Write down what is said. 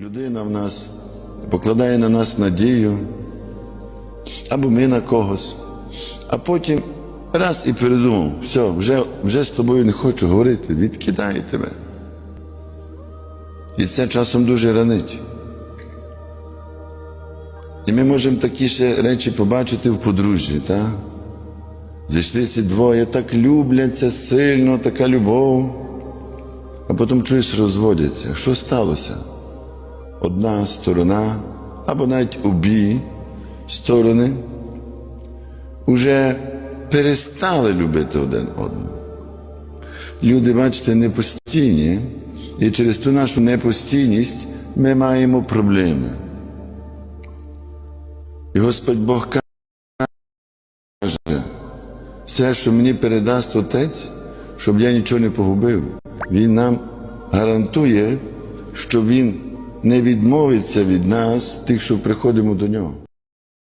Людина в нас покладає на нас надію, або ми на когось, а потім раз і передумав, все, вже, вже з тобою не хочу говорити, відкидає тебе. І це часом дуже ранить. І ми можемо такі ще речі побачити в подружжі, так? Зайшлися двоє, так любляться сильно, така любов, а потім чуєш, розводяться. Що сталося? Одна сторона, або навіть обі сторони вже перестали любити один одного. Люди, бачите, непостійні, і через ту нашу непостійність ми маємо проблеми. І Господь Бог каже, все, що мені передасть Отець, щоб я нічого не погубив, Він нам гарантує, що Він не відмовиться від нас, тих, що приходимо до нього.